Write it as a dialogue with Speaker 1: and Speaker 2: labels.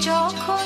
Speaker 1: যখন